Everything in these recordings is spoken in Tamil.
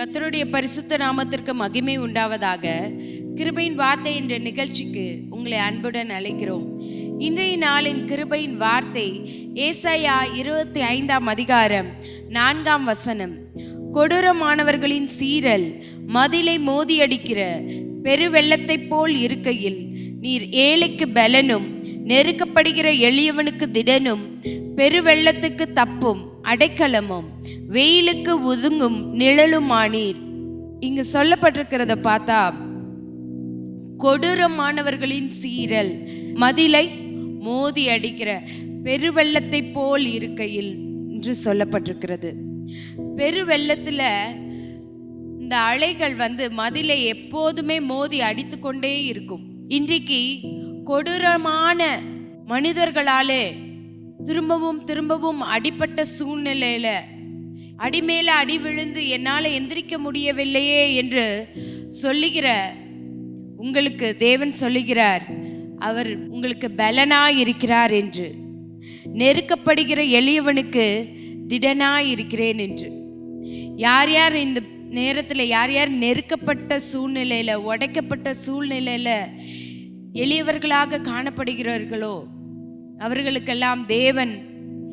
கத்தருடைய பரிசுத்த நாமத்திற்கு மகிமை உண்டாவதாக. கிருபையின் வார்த்தை என்ற நிகழ்ச்சிக்கு உங்களை அன்புடன் அழைக்கிறோம். இன்றைய நாளின் கிருபையின் வார்த்தை ஏசாயா இருபத்தி ஐந்தாம் அதிகாரம் நான்காம் வசனம். கொடூரமானவர்களின் சீரல் மதிலை மோதியடிக்கிற பெருவெள்ளத்தைப் போல் இருக்கையில் நீர் ஏழைக்கு பலனும் நெருக்கப்படுகிற எளியவனுக்கு திடனும் பெருவெள்ளத்துக்கு தப்பும் அடைக்கலமும் வெயிலுக்கு ஒதுங்கும் நிழலுமானீர். இங்கு சொல்லப்பட்டிருக்கிறத பார்த்தா கொடூரமானவர்களின் சீரல் மதிலை மோதி அடிக்கிற பெருவெள்ளத்தை போல் இருக்கையில் என்று சொல்லப்பட்டிருக்கிறது. பெருவெள்ளத்தில் இந்த அலைகள் வந்து மதிலை எப்போதுமே மோதி அடித்து கொண்டே இருக்கும். இன்றைக்கு கொடூரமான மனிதர்களாலே திரும்பவும் திரும்பவும் அடிப்பட்ட சூழ்நிலையில அடிமேல அடி விழுந்து என்னால் எந்திரிக்க முடியவில்லையே என்று சொல்லுகிற உங்களுக்கு தேவன் சொல்லுகிறார் அவர் உங்களுக்கு பலனாய் இருக்கிறார் என்று. நெருக்கப்படுகிற எளியவனுக்கு திடனாய் இருக்கிறேன் என்று. யார் யார் இந்த நேரத்தில் யார் யார் நெருக்கப்பட்ட சூழ்நிலையில் உடைக்கப்பட்ட சூழ்நிலையில் எளியவர்களாக காணப்படுகிறார்களோ அவர்களுக்கெல்லாம் தேவன்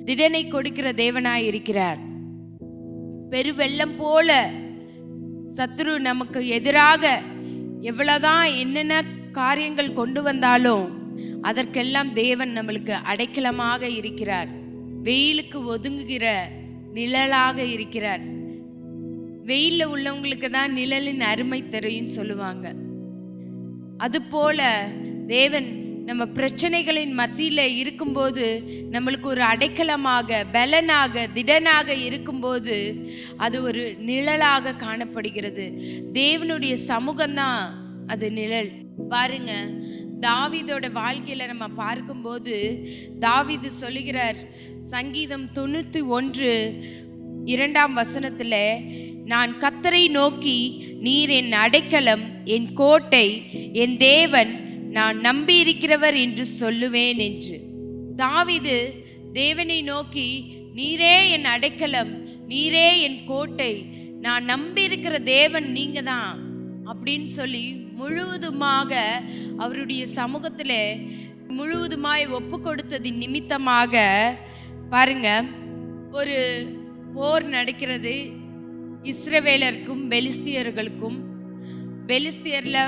திடனை கொடுக்கிற தேவனாய் இருக்கிறார் பெருவெள்ளம் போல சத்ரு நமக்கு எதிராக எவ்வளவுதான் என்னென்ன காரியங்கள் கொண்டு வந்தாலும் அதற்கெல்லாம் தேவன் நம்மளுக்கு அடைக்கலமாக இருக்கிறார். வெயிலுக்கு ஒதுங்குகிற நிழலாக இருக்கிறார். வெயிலில் உள்ளவங்களுக்கு தான் நிழலின் அருமை தெரியும் சொல்லுவாங்க. அதுபோல தேவன் நம்ம பிரச்சனைகளின் மத்தியில் இருக்கும்போது நம்மளுக்கு ஒரு அடைக்கலமாக பலனாக திடனாக இருக்கும்போது அது ஒரு நிழலாக காணப்படுகிறது. தேவனுடைய சமூகம்தான் அது நிழல். பாருங்க தாவிதோட வாழ்க்கையில் நம்ம பார்க்கும்போது தாவிது சொல்லுகிறார் சங்கீதம் தொண்ணூற்றி ஒன்று இரண்டாம் வசனத்தில் நான் கத்தரை நோக்கி நீர் என் அடைக்கலம் என் கோட்டை என் தேவன் நான் நம்பியிருக்கிறவர் என்று சொல்லுவேன் என்று. தாவிது தேவனை நோக்கி நீரே என் அடைக்கலம் நீரே என் கோட்டை நான் நம்பியிருக்கிற தேவன் நீங்க தான் அப்படின்னு சொல்லி முழுவதுமாக அவருடைய சமூகத்தில் முழுவதுமாய் ஒப்பு கொடுத்ததின் நிமித்தமாக பாருங்க ஒரு போர் நடக்கிறது. இஸ்ரவேலருக்கும் பெலிஸ்தியர்களுக்கும். பெலிஸ்தியரில்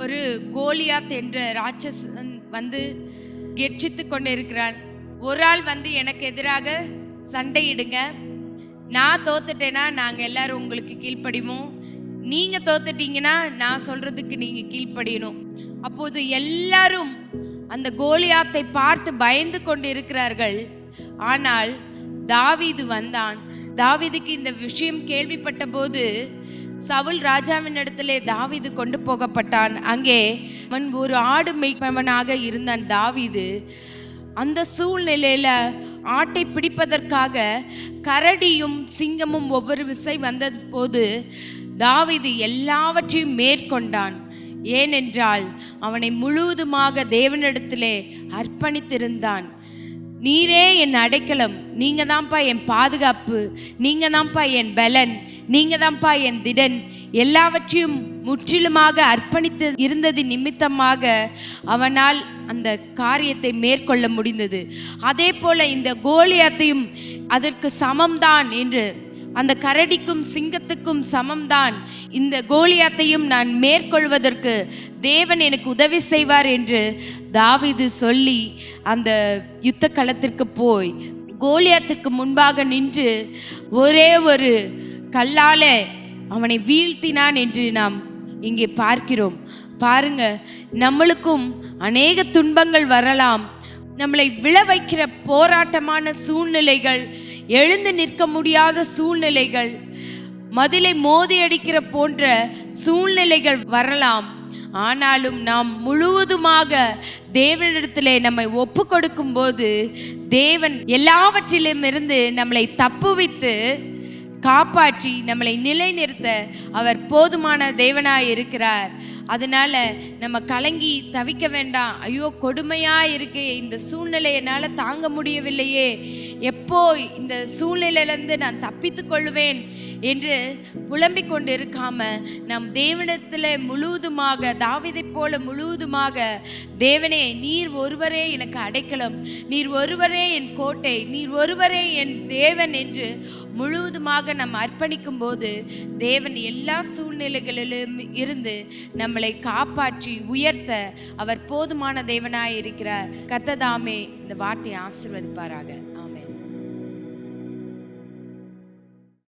ஒரு கோலியாத் என்ற ராட்சசன் வந்து கெர்ச்சித்து கொண்டு இருக்கிறான் ஒரு ஆள் வந்து எனக்கு எதிராக சண்டையிடுங்க. நான் தோத்துட்டேன்னா நாங்கள் எல்லாரும் உங்களுக்கு கீழ்ப்படிவோம். நீங்கள் தோத்துட்டீங்கன்னா நான் சொல்றதுக்கு நீங்கள் கீழ்ப்படியணும். அப்போது எல்லாரும் அந்த கோலியாத்தை பார்த்து பயந்து கொண்டு இருக்கிறார்கள் ஆனால் தாவிது வந்தான். தாவீதுக்கு இந்த விஷயம் கேள்விப்பட்ட போது சவுல் ராஜாவின் இடத்திலே தாவீது கொண்டு போகப்பட்டான். அங்கே அவன் ஒரு ஆடு மேய்ப்பவனாக இருந்தான் தாவீது. அந்த சூழ்நிலையில் ஆட்டை பிடிப்பதற்காக கரடியும் சிங்கமும் ஒவ்வொரு விசை வந்தது போது தாவிது எல்லாவற்றையும் மேற்கொண்டான். ஏனென்றால் அவனை முழுவதுமாக தேவனிடத்திலே அர்ப்பணித்திருந்தான். நீரே என் அடைக்கலம். நீங்கள் தான்ப்பா என் பாதுகாப்பு. நீங்கள் தான்ப்பா என் பலன். நீங்க தான்ப்பா என் திடன். எல்லாவற்றையும் முற்றிலுமாக அர்ப்பணித்து இருந்தது நிமித்தமாக அவனால் அந்த காரியத்தை மேற்கொள்ள முடிந்தது. அதே போல இந்த கோலியாத்தையும் அதற்கு சமம்தான் என்று அந்த கரடிக்கும் சிங்கத்துக்கும் சமம்தான். இந்த கோலியாத்தையும் நான் மேற்கொள்வதற்கு தேவன் எனக்கு உதவி செய்வார் என்று தாவிது சொல்லி அந்த யுத்த களத்திற்கு போய் கோலியாத்துக்கு முன்பாக நின்று ஒரே ஒரு கல்லாலே அவனை வீழ்த்தினான் என்று நாம் இங்கே பார்க்கிறோம். பாருங்க நம்மளுக்கும் அநேக துன்பங்கள் வரலாம். நம்மளை விழ வைக்கிற போராட்டமான சூழ்நிலைகள் எழுந்து நிற்க முடியாத சூழ்நிலைகள் மதிலை மோதி அடிக்கிற போன்ற சூழ்நிலைகள் வரலாம். ஆனாலும் நாம் முழுவதுமாக தேவனிடத்திலே நம்மை ஒப்பு கொடுக்கும்போது தேவன் எல்லாவற்றிலும் இருந்து நம்மளை தப்புவித்து காப்பாற்றி நம்மளை நிலைநிறுத்த அவர் போதுமான தேவனாக இருக்கிறார். அதனால நம்ம கலங்கி தவிக்க வேண்டாம். ஐயோ கொடுமையாக இருக்கே. இந்த சூழ்நிலை என்னால் தாங்க முடியவில்லையே. எப்போ இந்த சூழ்நிலையிலேருந்து நான் தப்பித்து கொள்வேன் என்று புலம்பிக் கொண்டு இருக்காம நம் தேவனத்தில் முழுவதுமாக தாவிதை போல முழுவதுமாக தேவனே நீர் ஒருவரே எனக்கு அடைக்கலம். நீர் ஒருவரே என் கோட்டை. நீர் ஒருவரே என் தேவன் என்று முழுவதுமாக நாம் அர்ப்பணிக்கும் போது தேவன் எல்லா சூழ்நிலைகளிலும் இருந்து நம்மளை காப்பாற்றி உயர்த்த அவர் போதுமான தேவனாய் இருக்கிறார் கத்ததாமே இந்த வார்த்தையை ஆசிர்வதிப்பாராக.